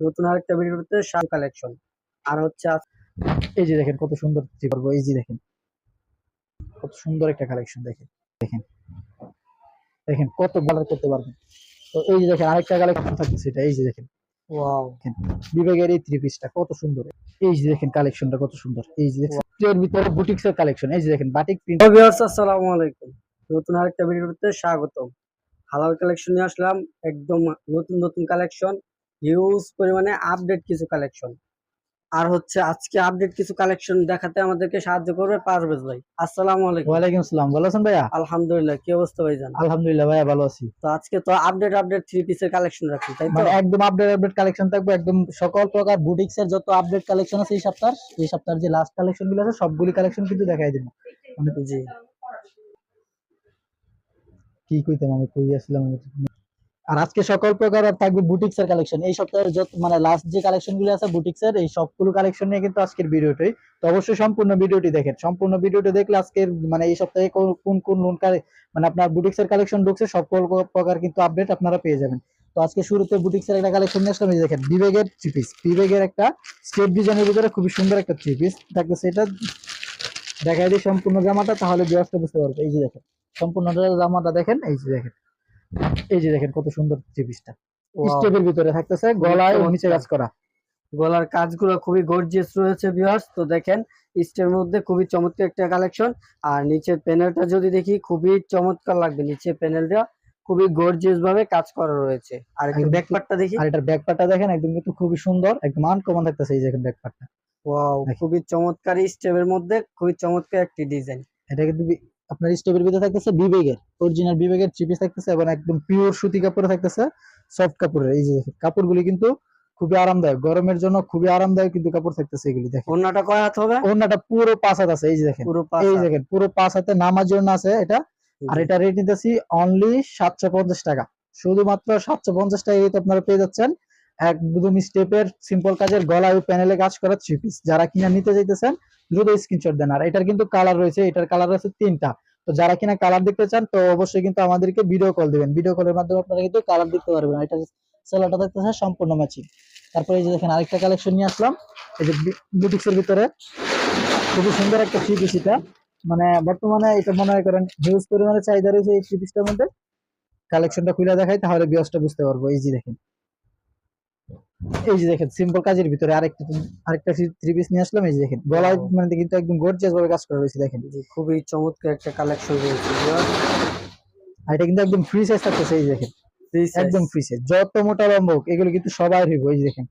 নতুন আরেকটা ভিডিওতে শাল কালেকশন আর হচ্ছে এই যে দেখেন কত সুন্দর করব এই যে দেখেন। কত সুন্দর একটা কালেকশন দেখেন। দেখেন। দেখেন কত কালার করতে পারবেন। তো এই যে দেখেন আরেকটা কালেকশন থাকছে এটা এই যে দেখেন। ওয়াও দেখেন বিবেকের এই থ্রি পিসটা কত সুন্দর। এই যে দেখেন কালেকশনটা কত সুন্দর। এই যে দেখেন ভিতরে বুটিক্স এর কালেকশন এই যে দেখেন বাটিক প্রিন্ট আসসালামু আলাইকুম। নতুন আরেকটা ভিডিওতে স্বাগতম। হালাল কালেকশন নিয়ে আসলাম একদম নতুন নতুন কালেকশন হিউজ পরিমাণে আপডেট কিছু কালেকশন আর হচ্ছে আজকে আপডেট কিছু কালেকশন দেখাতে আমাদেরকে সাহায্য করবে পারভেজ ভাই। আসসালামু আলাইকুম। ওয়ালাইকুম আসসালাম। ভালো আছেন ভাইয়া? আলহামদুলিল্লাহ। কি অবস্থা ভাই জান আলহামদুলিল্লাহ ভাইয়া ভালো আছি। তো আজকে তো আপডেট আপডেট থ্রি পিসের কালেকশন রাখছি তাই তো? মানে একদম আপডেট আপডেট কালেকশন থাকবে। একদম সকল প্রকার বুটিক্স এর যত আপডেট কালেকশন আছে এই সপ্তাহ এই সপ্তাহের যে লাস্ট কালেকশনগুলো আছে সবগুলি কালেকশন কিন্তু দেখাই দিব। মানে জি। কি কইতাম আমি? কই আসলাম আর আজকে সকল প্রকার থাকবে বুটিক্স এর কালেকশন এই সপ্তাহের যত মানে লাস্ট যে কালেকশনগুলো আছে বুটিক্স এর এই সবগুলো কালেকশন নিয়ে কিন্তু আজকের ভিডিওটি তো অবশ্যই সম্পূর্ণ ভিডিওটি দেখেন। সম্পূর্ণ ভিডিওটি দেখলে আজকের মানে এই সপ্তাহে কোন- কোন লোন মানে আপনার বুটিক্স এর কালেকশন ঢুকছে সকল প্রকার কিন্তু আপডেট আপনারা পেয়ে যাবেন। তো আজকে শুরুতে বুটিক্স এর একটা কালেকশন নিয়ে আসলাম। দেখেন বিবেগের থ্রি পিস বিবেগের একটা স্টেপ ডিজাইনের ভিতরে খুবই সুন্দর একটা থ্রি পিস এটা দেখাই দিই সম্পূর্ণ জামাটা, তাহলে বিয়াসটা বুঝতে পারবে। এই যে দেখেন, সম্পূর্ণ জামাটা দেখেন। এই যে দেখেন। এই যে দেখেন কত সুন্দর থ্রি পিসটা স্টেপের ভিতরে থাকতেছে গলায় ও নিচে কাজ করা। গলার কাজগুলো খুবই গর্জিয়াস রয়েছে ভিউয়ার্স তো দেখেন ইস্টের মধ্যে খুবই চমৎকার একটা কালেকশন আর নিচের প্যানেলটা যদি দেখি খুবই চমৎকার লাগবে। নিচের প্যানেলটা খুবই গর্জিয়াস ভাবে কাজ করা রয়েছে। আর একটু একদম ব্যাক পার্টটা দেখি। আর এটার ব্যাক পার্টটা দেখেন একদম কিন্তু খুবই সুন্দর একদম আনকমন থাকতেছে এই দেখেন ব্যাক পার্টটা ওয়াও খুবই চমৎকার স্টেপের মধ্যে খুবই চমৎকার একটি ডিজাইন এটা কিন্তু আপনার স্টেপের ভিতরে থাকতেছে বিবেগের অরিজিনাল বিবেগের থ্রি পিস থাকতেছে এবং একদম পিওর সুতি কাপড়ে থাকতেছে সফট কাপড়ের এই যে কাপড়গুলি কিন্তু খুবই আরামদায়ক গরমের জন্য খুবই আরামদায়ক কিন্তু কাপড় থাকতেছে এগুলি দেখেন। ওন্নাটা কয় হাত হবে? ওড়নাটা পুরো পাঁচ হাত আছে এই যে দেখেন। পুরো এই। দেখেন পুরো পাঁচ হাতে নামার জন্য আছে এটা। আর এটা রেট নিতেছি অনলি সাতশো পঞ্চাশ টাকা। শুধুমাত্র সাতশো পঞ্চাশ টাকা আপনারা পেয়ে যাচ্ছেন। একদম স্টেপের সিম্পল কাজের গলায় প্যানেলে কাজ করা থ্রি পিস যারা কিনা নিতে চাইতেছেন, দ্রুত স্ক্রিনশট দেন। আর এটার কিন্তু কালার রয়েছে, এটার কালার আছে তিনটা। তো যারা কিনা কালার দেখতে চান, তো অবশ্যই কিন্তু আমাদেরকে ভিডিও কল দিবেন। ভিডিও কলের মাধ্যমে আপনারা কিন্তু কালার দেখতে পারবেন। এটা সেলাটা দেখতেছে সম্পূর্ণ ম্যাচিং তারপরে এই যে দেখেন, আরেকটা কালেকশন নিয়ে আসলাম। এই যে বুটিক্সের ভিতরে। খুবই সুন্দর একটা থ্রি পিস এটা। মানে বর্তমানে এটা মনে করেন হিউজ পরিমাণে চাহিদা রয়েছে এই থ্রি পিসটার মধ্যে। কালেকশনটা খুলে দেখাই, তাহলে বিয়সটা বুঝতে পারব। এই যে দেখেন। এই যে দেখেন সিম্পল কাজের ভিতরে আরেকটা আরেকটা থ্রি পিস নিয়ে আসলাম এই যে দেখেন গলায় মানে কিন্তু একদম গর্জিয়াস ভাবে কাজ করা রয়েছে দেখেন। খুবই চমৎকার একটা কালেকশন রয়েছে আর এটা কিন্তু একদম ফ্রি সাইজ থাকতেছে এই দেখেন। একদম ফ্রি সাইজ যত মোটা লম্বা হোক এগুলো কিন্তু সবাই হইব এই যে দেখেন।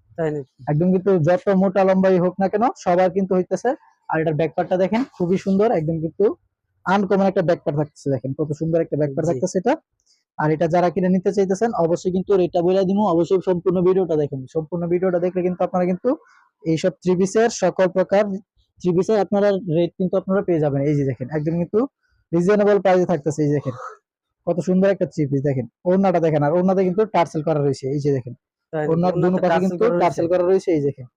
একদম কিন্তু যত মোটা লম্বাই হোক না কেন সবার কিন্তু হইতেছে। আর এটার ব্যাকপার্টটা দেখেন খুবই সুন্দর একদম কিন্তু আনকমন একটা ব্যাকপার্ট থাকতেছে দেখেন কত সুন্দর একটা ব্যাকপার্ট জি। থাকতেছে এটা। আর এটা যারা কিনে নিতে চাইতেছেন অবশ্যই কিন্তু রেটটা বলে দিব অবশ্যই সম্পূর্ণ ভিডিওটা দেখুন। সম্পূর্ণ ভিডিওটা দেখলে কিন্তু আপনারা কিন্তু এইসব থ্রি পিসের সকল প্রকার থ্রি পিসের আপনারা রেট কিন্তু আপনারা পেয়ে যাবেন। এই যে দেখেন একদম কিন্তু রিজনেবল প্রাইসে থাকতেছে। এই দেখেন কত সুন্দর একটা থ্রি পিস দেখেন। ওড়নাটা দেখেন আর ওড়নাতে কিন্তু টার্সেল করা রয়েছে। এই যে দেখেন? ওনার দুনো পাশে কিন্তু টার্সেল করা রয়েছে। এই দেখেন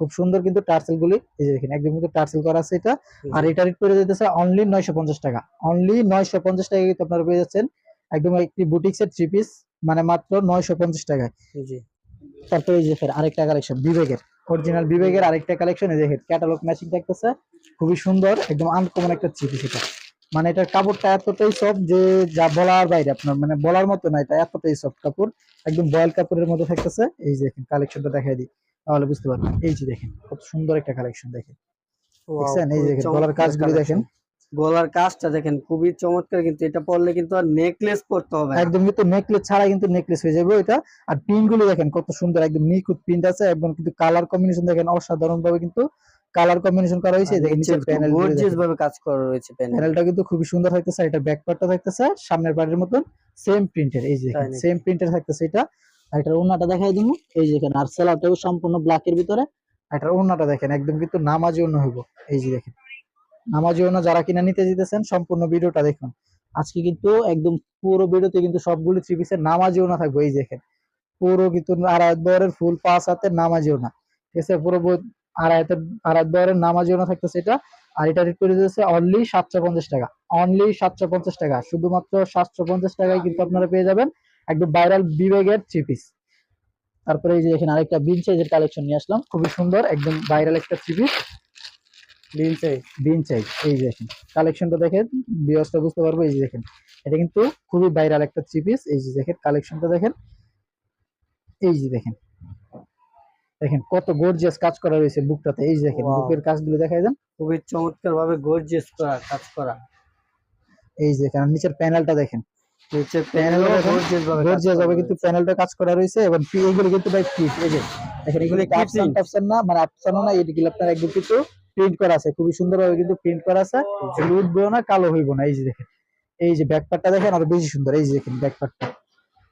খুব সুন্দর কিন্তু টার্সেল গুলি এই যে দেখেন একদম কিন্তু টার্সেল করা আছে এটা। আর এটা রেট করে যেতেছে অনলি নয়শো পঞ্চাশ টাকা। অনলি নয়শো পঞ্চাশ টাকা কিন্তু আপনারা পেয়ে যাচ্ছেন একদম একটি বুটিক্স এর থ্রি পিস মানে মাত্র নয়শো পঞ্চাশ টাকায়। জি তারপরে এই যে ফের আরেকটা কালেকশন বিবেকের। অরিজিনাল বিবেকের আরেকটা কালেকশন এই দেখেন ক্যাটালগ ম্যাচিং থাকতেছে খুবই সুন্দর একদম আনকমন একটা থ্রি পিস এটা। মানে এটার কাপড়টা এতটাই সফট যে যা বলার বাইরে আপনার মানে বলার মতো না এটা এতটাই সফট কাপড়। একদম বয়েল কাপড়ের মধ্যে থাকতেছে। এই যে দেখেন কালেকশনটা দেখাই দিই তাহলে বুঝতে পারবেন। এই যে দেখেন কত সুন্দর একটা কালেকশন দেখেন। দেখছেন? এই যে দেখেন গলার চমৎকার কাজগুলি দেখেন। গলার কাজটা দেখেন খুবই চমৎকার কিন্তু এটা পরলে কিন্তু আর নেকলেস পরতে হবে একদম কিন্তু নেকলেস ছাড়া কিন্তু নেকলেস হয়ে যাবে এটা আর পিনগুলো দেখেন কত সুন্দর একদম নিখুঁত প্রিন্ট আছে এবং কিন্তু কালার কম্বিনেশন দেখেন অসাধারণ ভাবে কিন্তু কালার কম্বিনেশন করা হয়েছে। দেখেন নিচে প্যানেল গর্জিয়াস ভাবে কাজ করা রয়েছে প্যানেল প্যানেলটা কিন্তু খুবই সুন্দর থাকতেছে এটা ব্যাক পার্টটা থাকতেছে সামনের পার্টের মতন সেম প্রিন্টের এই যে নাকি? সেম প্রিন্টের থাকতেছে এটা। আর এটার ওন্নাটা দেখাই দিব এই যে দেখেন আর সেলারটাও সম্পূর্ণ ব্ল্যাক এর ভিতরে। এটার ওন্নাটা দেখেন একদম কিন্তু নামাজি ওন্না হইব। এই যে দেখেন। নামাজি ওন্না যারা কিনা নিতে যেতেছেন, সম্পূর্ণ ভিডিওটা দেখুন। আজকে কিন্তু একদম পুরো ভিডিওতে কিন্তু সবগুলো থ্রি পিসের নামাজি না থাকবে, এই দেখেন পুরো কিন্তু আড়াই ফুল পাঁচ হাতের নামাজি না। ঠিক আছে, পুরো আড়াই হাতের আড়াই ওন্না থাকতেছে এটা। আর এটা রেট করে দিয়েছে অনলি সাতশো পঞ্চাশ টাকা। অনলি সাতশো পঞ্চাশ টাকা। শুধুমাত্র সাতশো পঞ্চাশ টাকায় কিন্তু আপনারা পেয়ে যাবেন একদম ভাইরাল বিবেগের থ্রি পিস তারপরে এই যে দেখেন আরেকটা বিন সাইজের কালেকশন নিয়ে আসলাম। খুবই সুন্দর, একদম ভাইরাল একটা থ্রি পিস দিন চাই বিন সাইজ এই যে দেখেন। কালেকশনটা দেখেন বিয়সটা বুঝতে পারব এই যে দেখেন। এটা কিন্তু খুবই ভাইরাল একটা থ্রি পিস এই যে দেখেন কালেকশনটা দেখেন। এই যে দেখেন। দেখেন কত গর্জিয়াস কাজ করা রয়েছে বুকটাতে এই যে দেখেন বুকের কাজগুলো দেখাই দেন। খুবই চমৎকার ভাবে গর্জিয়াস করা কাজ করা। এই যে দেখেন নিচের প্যানেলটা দেখেন। নিচে প্যানেল প্যানেল গর্জিয়াস ভাবে গর্জিয়াস করা কিন্তু প্যানেলটা কাজ করা রয়েছে এবং ফি- এগুলো কিন্তু ভাই ফিট এই যে। দেখেন এগুলো কাপসান টাপসান না মানে আপসান না এগুলো আপনার একদম কিছু প্রিন্ট করা আছে খুবই সুন্দরভাবে কিন্তু প্রিন্ট করা আছে। উঠবেও না কালো হইব না এই যে দেখেন। এই যে ব্যাকপার্টটা দেখেন আরও বেশি সুন্দর এই যে দেখেন ব্যাকপার্টটা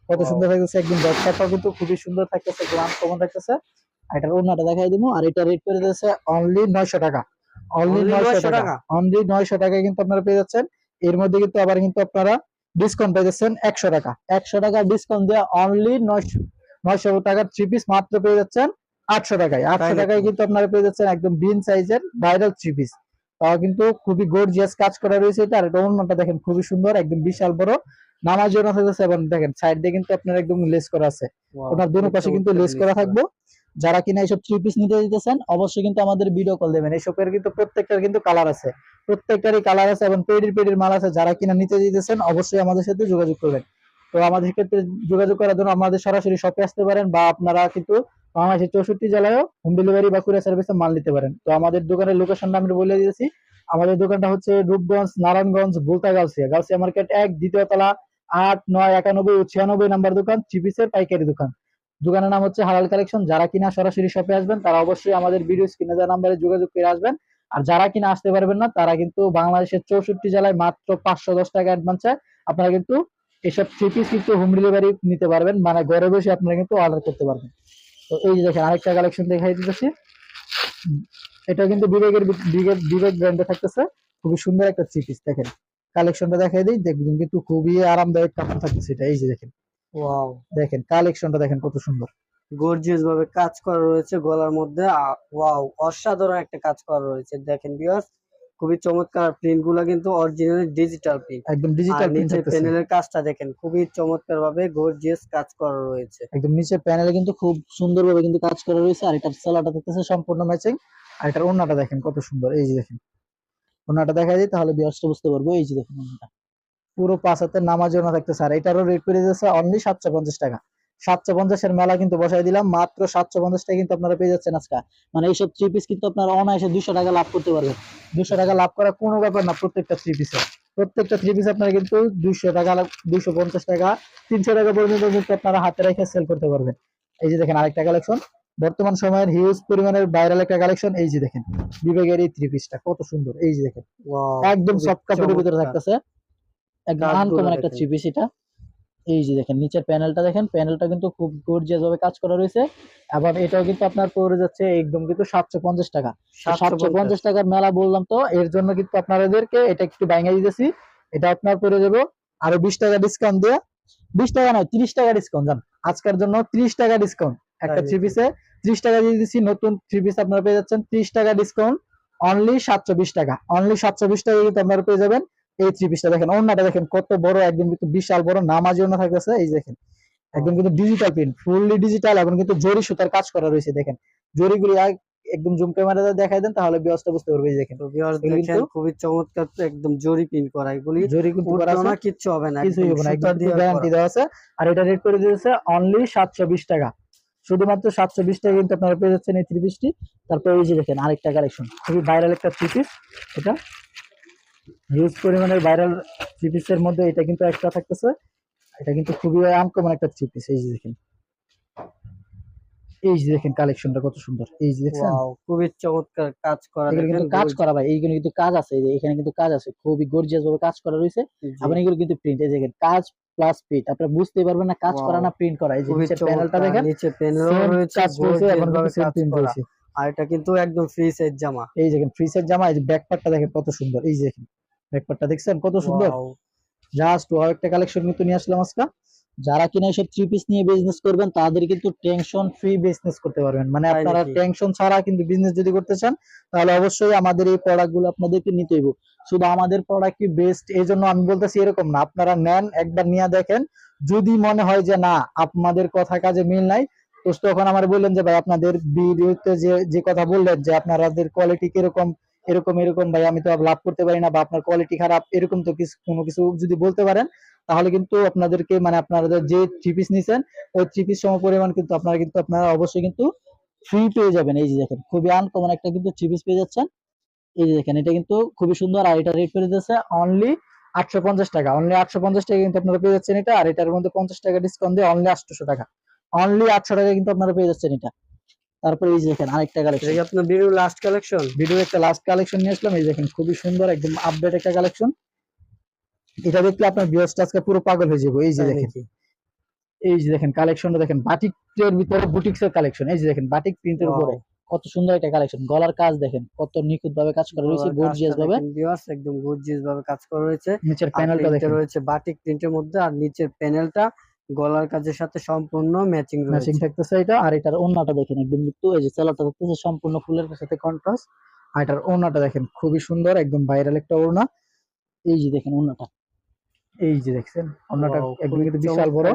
কত সুন্দর থাকতেছে একদম ব্যাকপার্টটাও কিন্তু খুবই সুন্দর থাকতেছে গ্রাম কমন থাকতেছে। আর এটার ওনাটা দেখাই দিব আর এটা রেট করে দিয়েছে অনলি নয়শো টাকা। অনলি নয়শো 900 টাকা। টাকা? অনলি নয়শো টাকায় কিন্তু আপনারা পেয়ে যাচ্ছেন। এর মধ্যে কিন্তু আবার কিন্তু আপনারা ডিসকাউন্ট পেয়ে যাচ্ছেন একশো টাকা। একশো টাকা ডিসকাউন্ট দিয়ে অনলি নয়শো নয়শো টাকার থ্রি পিস মাত্র পেয়ে যাচ্ছেন। আটশো টাকায়। আটশো? টাকায় কিন্তু আপনারা পেয়ে যাচ্ছেন একদম বিন সাইজের ভাইরাল থ্রি পিস তাও কিন্তু খুবই গর্জিয়াস কাজ করা রয়েছে এটা। আর এটা অন্যটা দেখেন খুবই সুন্দর একদম বিশাল বড়। নামার জন্য থাকতেছে এবং দেখেন সাইড দিয়ে কিন্তু আপনার একদম লেস করা আছে। ওনার দুনো পাশে কিন্তু লেস করা থাকবে। যারা কিনা এইসব থ্রি পিস নিতে দিতেছেন অবশ্যই কিন্তু আমাদের ভিডিও কল দেবেন। এইসবের কিন্তু প্রত্যেকটার কিন্তু কালার আছে। প্রত্যেকটারই কালার আছে এবং পেডির পেডির মাল আছে। যারা কিনা নিতে দিতেছেন অবশ্যই আমাদের সাথে যোগাযোগ করবেন। তো আমাদের ক্ষেত্রে যোগাযোগ করার জন্য আমাদের সরাসরি শপে আসতে পারেন বা আপনারা কিন্তু বাংলাদেশের চৌষট্টি জেলায়ও হোম ডেলিভারি বা কুরিয়ার সার্ভিসে মাল নিতে পারেন। তো আমাদের দোকানের লোকেশনটা আমি বলে দিয়েছি। আমাদের দোকানটা হচ্ছে রূপগঞ্জ, নারায়ণগঞ্জ, বুলতা গাউসিয়া। গাউসিয়া মার্কেট এক, দ্বিতীয় তলা আট, নয়, একানব্বই ও ছিয়ানব্বই নাম্বার দোকান চিপিসের পাইকারি দোকান। দোকানের নাম হচ্ছে হালাল কালেকশন যারা কিনা সরাসরি শপে আসবেন, তারা অবশ্যই আমাদের ভিডিও স্ক্রিনে দেওয়া নাম্বারে যোগাযোগ করে আসবেন। আর যারা কিনা আসতে পারবেন না, তারা কিন্তু বাংলাদেশের চৌষট্টি জেলায় মাত্র পাঁচশো দশ টাকা অ্যাডভান্স আপনারা কিন্তু এসব থ্রি পিস কিন্তু হোম ডেলিভারি নিতে পারবেন। মানে ঘরে বসে আপনারা কিন্তু অর্ডার করতে পারবেন। তো এই যে দেখেন আরেকটা কালেকশন দেখাই দিতেছি। এটা কিন্তু বিবেকের বিবেক ব্র্যান্ডে থাকতেছে। খুবই সুন্দর একটা থ্রি পিস দেখেন। কালেকশনটা দেখাই দিই দেখবেন কিন্তু খুবই আরামদায়ক কাপড় থাকতেছে এটা। এই যে দেখেন। ওয়াও দেখেন কালেকশনটা দেখেন কত সুন্দর। গর্জিয়াস ভাবে কাজ করা রয়েছে গলার মধ্যে। ওয়াও অসাধারণ একটা কাজ করা রয়েছে। দেখেন ভিউয়ার্স খুবই চমৎকার প্রিন্টগুলা কিন্তু অরিজিনাল ডিজিটাল প্রিন্ট একদম ডিজিটাল প্রিন্ট নিচে প্যানেলের কাজটা দেখেন খুবই চমৎকার ভাবে গর্জিয়াস কাজ করা রয়েছে। একদম নিচের প্যানেলে কিন্তু খুব সুন্দরভাবে কিন্তু কাজ করা রয়েছে আর এটার সালাটা থাকতেছে সম্পূর্ণ ম্যাচিং আর এটার ওন্নাটা দেখেন কত সুন্দর এই যে দেখেন। ওন্নাটা দেখা যায় তাহলে বিয়াসটা বুঝতে পারব এই যে দেখেন ওন্নাটা পুরো পাঁচ হাতের নামার জন্য থাকতেছে আর এটারও রেট করে যাচ্ছে অনলি সাতশো পঞ্চাশ টাকা। সাতশো পঞ্চাশের মেলা কিন্তু বসাই দিলাম মাত্র সাতশো পঞ্চাশ টাকা কিন্তু আপনারা পেয়ে যাচ্ছেন আজকে। মানে এইসব থ্রি পিস কিন্তু আপনারা অনায়াসে দুশো টাকা লাভ করতে পারবেন। দুশো টাকা লাভ করা কোনো ব্যাপার না প্রত্যেকটা থ্রি পিসে প্রত্যেকটা থ্রি পিস আপনারা কিন্তু দুইশো টাকা দুইশো পঞ্চাশ টাকা তিনশো টাকা পর্যন্ত কিন্তু আপনারা হাতে রেখে সেল করতে পারবেন। এই যে দেখেন আরেকটা কালেকশন বর্তমান সময়ের হিউজ পরিমাণের ভাইরাল একটা কালেকশন এই যে দেখেন বিবেকের এই থ্রি পিসটা কত সুন্দর এই যে দেখেন। একদম সফট কাপড়ের ভিতরে থাকতেছে। একদম আনকমন একটা। থ্রি পিস এটা। এই যে দেখেন নিচের প্যানেলটা দেখেন প্যানেলটা কিন্তু খুব গর্জিয়াস ভাবে কাজ করা রয়েছে। আবার এটাও কিন্তু আপনার পড়ে যাচ্ছে একদম কিন্তু সাতশো পঞ্চাশ টাকা। সাতশো পঞ্চাশ। টাকার মেলা বললাম তো এর জন্য কিন্তু আপনাদেরকে এটা একটু ভাঙিয়ে দিতেছি। এটা আপনার পড়ে যাবে আরও বিশ টাকা ডিসকাউন্ট দিয়ে। বিশ টাকা নয় তিরিশ টাকা ডিসকাউন্ট জান। আজকের জন্য ত্রিশ টাকা ডিসকাউন্ট একটা থ্রি পিসে ত্রিশ টাকা দিয়ে দিচ্ছি নতুন থ্রি পিস আপনারা পেয়ে যাচ্ছেন ত্রিশ টাকা ডিসকাউন্ট অনলি সাতশো বিশ টাকা। অনলি সাতশো বিশ টাকা কিন্তু আপনারা পেয়ে যাবেন। এই থ্রি পিসটা দেখেন অন্যটা দেখেন কত বড় একদম কিন্তু বিশাল বড় নামাজ জন্য থাকতেছে এই দেখেন একদম কিন্তু ডিজিটাল প্রিন্ট ফুললি ডিজিটাল এবং কিন্তু জরি সুতার কাজ করা রয়েছে দেখেন জরিগুলি এক- একদম জুম ক্যামেরাতে দেখাই দেন তাহলে ব্যবস্থা বুঝতে পারবে এই দেখেন তো ভিউয়ার্স দেখেন খুবই চমৎকার একদম জরি প্রিন্ট করা এগুলি জরি কিন্তু করা আছে না কিচ্ছু হবে না কিছু হবে না একদম গ্যারান্টি দেওয়া আছে আর এটা রেট করে দিয়েছে অনলি সাতশো বিশ টাকা শুধুমাত্র সাতশো বিশ টাকা কিন্তু আপনারা পেয়ে যাচ্ছেন এই থ্রি পিসটি তারপরে এই যে দেখেন আরেকটা কালেকশন খুবই ভাইরাল একটা থ্রি পিস এটা হিউজ পরিমাণের ভাইরাল থ্রি পিসের মধ্যে এটা কিন্তু একটা থাকতেছে। এটা কিন্তু খুবই আনকমন একটা থ্রি পিস এই যে দেখেন। এই যে দেখেন কালেকশনটা কত সুন্দর। এই যে দেখছেন? খুবই চমৎকার কাজ করা কিন্তু কাজ করা ভাই এইগুলো কিন্তু কাজ আছে। এই এখানে কিন্তু কাজ আছে। খুবই গর্জিয়াস ভাবে কাজ করা রয়েছে। আবার এগুলো কিন্তু প্রিন্ট এই দেখেন কাজ প্লাস প্রিন্ট আপনারা বুঝতে পারবেন না কাজ করা না প্রিন্ট করা। এই যে নিচের প্যানেলটা দেখেন নিচে same রয়েছে কাজ রয়েছে gorgeous এবং ভাবে কাজ প্রিন্ট। রয়েছে। আর এটা কিন্তু একদম ফ্রি সাইজ জামা। এই দেখেন ফ্রি সাইজ জামা এই যে ব্যাক পার্টটা দেখেন কত সুন্দর। এই যে দেখেন ব্যাক পার্টটা দেখছেন? কত সুন্দর। জাস্ট ওয়াও একটা কালেকশন কিন্তু নিয়ে আসলাম আজকে। যারা কিনা এসব থ্রি পিস নিয়ে বিজনেস করবেন তাদের কিন্তু টেনশন ফ্রি বিজনেস করতে পারবেন। মানে আপনারা টেনশন ছাড়া কিন্তু বিজনেস যদি করতে চান তাহলে অবশ্যই আমাদের এই প্রোডাক্টগুলো আপনাদেরকে নিতে হইব। শুধু আমাদের প্রোডাক্ট কি বেস্ট এই জন্য আমি বলতেছি এরকম না। আপনারা নেন একবার নিয়ে দেখেন। যদি মনে হয় যে না আপনাদের কথা কাজে মিল নাই তো তখন আমার বললেন যে ভাই আপনাদের ভিডিওতে যে যে কথা বললেন যে আপনাদের কোয়ালিটি কীরকম এরকম এরকম ভাই, আমি তো লাভ করতে পারি না বা আপনার কোয়ালিটি খারাপ, এরকম তো কিছু, কোনো কিছু যদি বলতে পারেন, তাহলে কিন্তু আপনাদেরকে মানে আপনাদের যে থ্রি পিস নিছেন, ওই থ্রি পিস সম পরিমাণ কিন্তু আপনারা কিন্তু, আপনারা অবশ্যই কিন্তু ফ্রি পেয়ে যাবেন। এই যে দেখেন, খুবই আনকমন একটা কিন্তু থ্রি পিস পেয়ে যাচ্ছেন। এই যে দেখেন, এটা কিন্তু খুবই সুন্দর আর এটা রেট করে দিয়েছে অনলি আটশো পঞ্চাশ টাকা। অনলি আটশো পঞ্চাশ টাকা কিন্তু আপনারা পেয়ে যাচ্ছেন এটা, আর এটার মধ্যে পঞ্চাশ টাকা ডিসকাউন্ট দিয়ে অনলি আটশো টাকা। অনলি আটশো টাকা কিন্তু আপনারা পেয়ে যাচ্ছেন এটা। তারপরে এই যে দেখেন আরেকটা এটা কালেকশন কি আপনার ভিডিও লাস্ট কালেকশন ভিডিওর একটা লাস্ট কালেকশন নিয়ে আসলাম এই দেখেন খুবই সুন্দর একদম আপডেট একটা কালেকশন এটা দেখলে আপনার ভিউয়ার্সটা আজকে পুরো পাগল হয়ে যাবে এই যে দেখেন। এই যে দেখেন কালেকশনটা দেখেন বাটিকের ভিতরে বুটিক্স এর কালেকশন এই যে দেখেন বাটিক প্রিন্টের উপরে। কত সুন্দর একটা কালেকশন গলার কাজ দেখেন কত নিখুঁত ভাবে কাজ করা রয়েছে গর্জিয়াস ভাবে ভিউয়ার্স একদম গর্জিয়াস ভাবে কাজ করা রয়েছে। নিচের প্যানেলটা দেখেন। রয়েছে বাটিক প্রিন্টের মধ্যে আর নিচের প্যানেলটা গলার কাজের সাথে সম্পূর্ণ ম্যাচিং ম্যাচিং থাকতেছে এটা আর এটার ওন্নাটা দেখেন একদম কিন্তু এই যে সেলারটা থাকতেছে সম্পূর্ণ ফুলের সাথে কন্ট্রাস্ট আর এটার ওন্নাটা দেখেন খুবই সুন্দর একদম ভাইরাল একটা ওড়না। এই যে দেখেন ওন্নাটা এই যে দেখছেন ওন্নাটা একদম কিন্তু বিশাল বড়।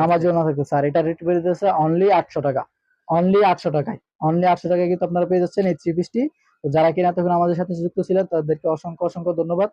নামাজি ওনা থাকতেছে আর এটা রেট বেড়ে দিতেছে অনলি আটশো টাকা। অনলি আটশো টাকায়। অনলি আটশো টাকায় কিন্তু আপনারা পেয়ে যাচ্ছেন এই থ্রি পিসটি যারা কিনা তখন আমাদের সাথে যুক্ত ছিলেন তাদেরকে অসংখ্য অসংখ্য ধন্যবাদ।